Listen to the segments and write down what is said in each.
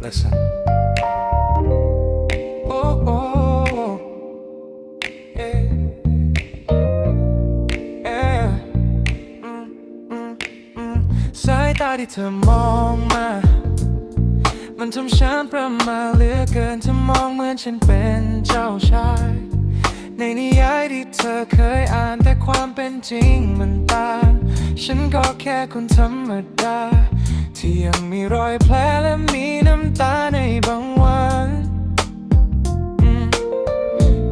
listen. Oh, oh, yeah. Yeah. Mm, mm, mm. สายตาที่เธอมองมา มันทำฉันประมาเหลือเกินเธอมองเหมือนฉันเป็นเจ้าชาย ในนิยายที่เธอเคยอ่านแต่ความเป็นจริงมันต่าง ฉันก็แค่คนธรรมดา ที่ยังมีรอยแผลและมีน้ำตาในบางวัน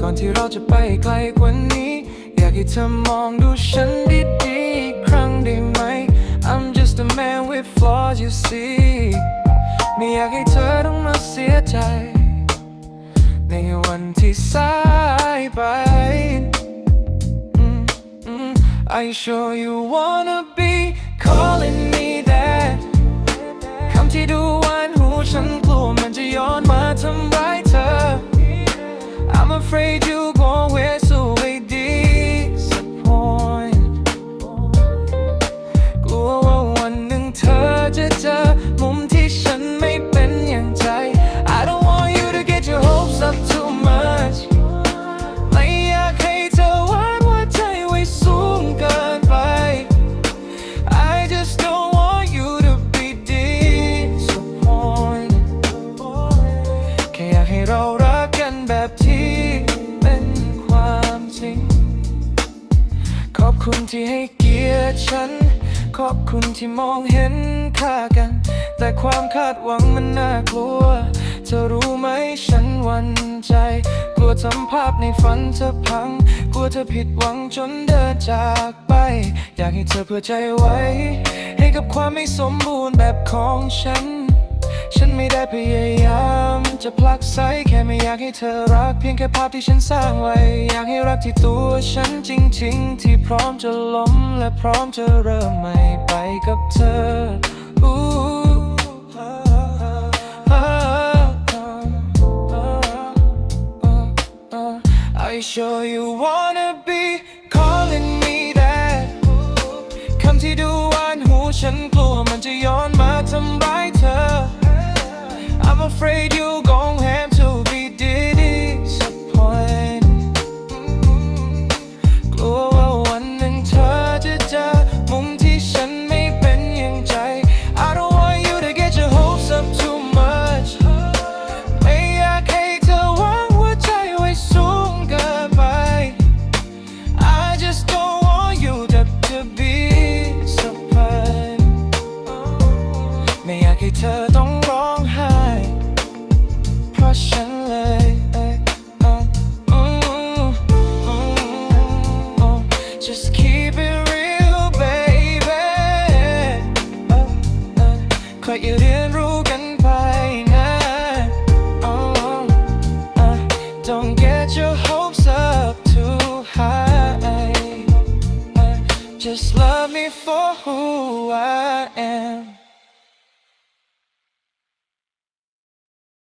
ก่อนที่เราจะไปไกลกว่านี้ อยากให้เธอมองดูฉันดีๆอีกครั้งได้ไหม I'm just a man with flaws you see ไม่อยากให้เธอต้องมาเสียใจ ในวันที่สายไป I sure you wanna be calling me ค อบคุณที่ให้เกียรติฉัน ขอบคุณที่มองเห็นค่ากัน แต่ความคาดหวังมันน่ากลัว เธอรู้ไหมฉันวันใจ กลัวทำภาพในฝันเธอพัง กลัวเธอผิดหวังจนเดินจากไป อยากให้เธอเผื่อใจไว้ ให้กับความไม่สมบูรณ์แบบของฉัน ฉันไม่ได้พยายามจะผลักไสแค่ไม่อยากให้เธอรักเพียงแค่ภาพที่ฉันสร้างไว้ อยากให้รักที่ตัวฉันจริงๆ ที่พร้อมจะล้มและพร้อมจะเริ่มใหม่ไปกับเธอ I sure you wanna be calling me that คำที่ดูหวานหูฉัน afraid you gon' have to be disappointed กลัวว่าวันหนึ่งเธอจะเจอมุมที่ฉันไม่เป็นอย่างใจ I don't want you to get your hopes up too much ไม่อยากให้เธอวางหัวใจไว้สูงเกินไป I just don't want you to, to be disappointed ไม่อยากให้เธอต้อง เพราะฉันเลยเอ้ยอ่ะอืมอืมอืม Just keep it real baby เอ้ยเอ้ยค่อยเรียนรู้กันไปนะ Oh, uh, Don't get your hopes up too high uh, Just love me for who I am